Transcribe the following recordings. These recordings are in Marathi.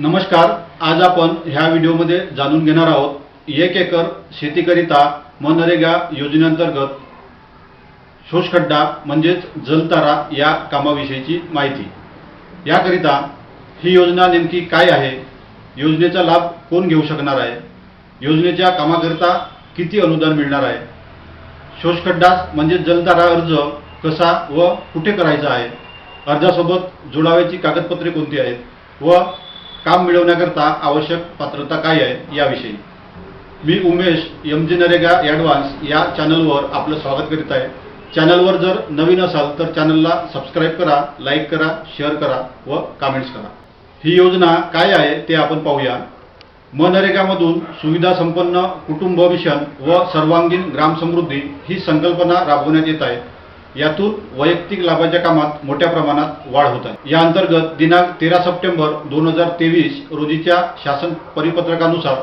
नमस्कार आज आपण ह्या व्हिडिओमध्ये जाणून घेणार आहोत एक एकर शेतीकरिता मनरेगा योजनेअंतर्गत शोषखड्डा म्हणजेच जलतारा या कामाविषयीची माहिती. याकरिता ही योजना नेमकी काय आहे योजनेचा लाभ कोण घेऊ शकणार आहे योजनेच्या कामाकरिता किती अनुदान मिळणार आहे शोषखड्डा म्हणजे जलतारा अर्ज कसा व कुठे करायचा आहे अर्जासोबत जोडावयाची कागदपत्रे कोणती आहेत व काम मिळवण्याकरता आवश्यक पात्रता काय आहे याविषयी. मी Umesh M G NREGA advance या चॅनलवर आपलं स्वागत करीत आहे. चॅनलवर जर नवीन असाल तर चॅनलला सबस्क्राईब करा लाईक करा शेअर करा व कमेंट्स करा. ही योजना काय आहे ते आपण पाहूया. मनरेगामधून सुविधा संपन्न कुटुंब मिशन व सर्वांगीण ग्रामसमृद्धी ही संकल्पना राबवण्यात येत आहे. यातून वैयक्तिक लाभाच्या कामात मोठ्या प्रमाणात वाढ होत आहे. या अंतर्गत दिनांक तेरा सप्टेंबर दोन हजार तेवीस रोजीच्या शासन परिपत्रकानुसार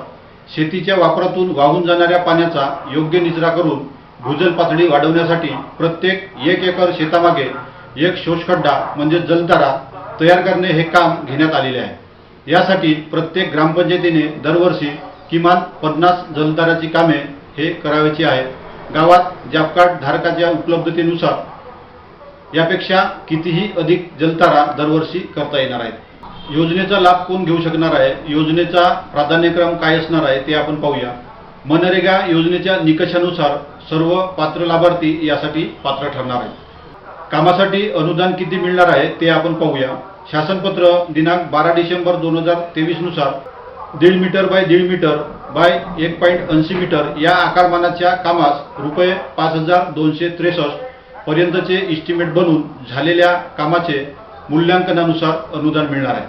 शेतीच्या वापरातून वाहून जाणाऱ्या पाण्याचा योग्य निचरा करून भूजल पातळी वाढवण्यासाठी प्रत्येक एक एकर शेतामागे एक शोषखड्डा म्हणजे जलतारा तयार करणे हे काम घेण्यात आलेले आहे. यासाठी प्रत्येक ग्रामपंचायतीने दरवर्षी किमान पन्नास जलताराची कामे हे करावयाची आहेत. गावात जॉब कार्ड धारकाच्या उपलब्धतेनुसार यापेक्षा कितीही अधिक जलतारा दरवर्षी करता येणार आहेत. योजनेचा लाभ कोण घेऊ शकणार आहे? योजनेचा प्राधान्यक्रम काय असणार आहे ते आपण पाहूया. मनरेगा योजनेच्या निकषानुसार सर्व पात्र लाभार्थी यासाठी पात्र ठरणार आहेत. कामासाठी अनुदान किती मिळणार आहे ते आपण पाहूया. शासनपत्र दिनांक बारा डिसेंबर दोन हजार तेवीसनुसार दीड मीटर बाय दीड मीटर बाय एक पॉईंट ऐंशी मीटर या आकारमानाच्या कामास रुपये पाच हजार दोनशे त्रेसष्ट पर्यंतचे इस्टिमेट बनवून झालेल्या कामाचे मूल्यांकनानुसार अनुदान मिळणार आहे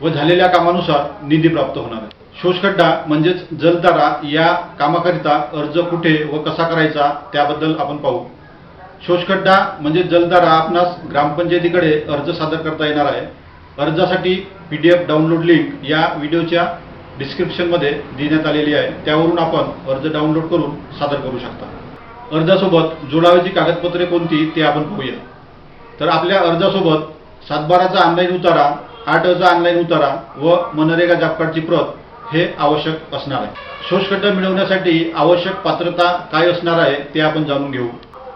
व झालेल्या कामानुसार निधी प्राप्त होणार आहे. शोषखड्डा म्हणजेच जलदारा या कामाकरिता अर्ज कुठे व कसा करायचा त्याबद्दल आपण पाहू. शोषखड्डा म्हणजे जलदारा आपणास ग्रामपंचायतीकडे अर्ज सादर करता येणार आहे. अर्जासाठी P D F download link या व्हिडिओच्या डिस्क्रिप्शनमध्ये देण्यात आलेली आहे. त्यावरून आपण अर्ज डाउनलोड करून सादर करू शकता. अर्जासोबत जोडावयाची कागदपत्रे कोणती ते आपण पाहूया. तर आपल्या अर्जासोबत सातबाराचा ऑनलाईन उतारा आठ अचा ऑनलाईन उतारा व मनरेगा जॉब प्रत हे आवश्यक असणार आहे. शोषखंड मिळवण्यासाठी आवश्यक पात्रता काय असणार आहे ते आपण जाणून घेऊ.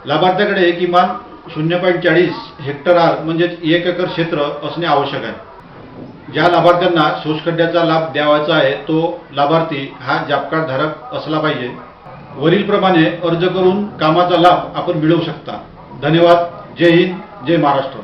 लाभार्थ्याकडे किमान शून्य पॉईंट चाळीस हेक्टर आर म्हणजेच एक एकर क्षेत्र असणे आवश्यक आहे. ज्या लाभार्थ्यांना शोषखड्ड्याचा लाभ द्यावायचा आहे तो लाभार्थी हा जॉब कार्ड धारक असला पाहिजे. वरीलप्रमाणे अर्ज करून कामाचा लाभ आपण मिळवू शकता. धन्यवाद. जय हिंद. जय महाराष्ट्र.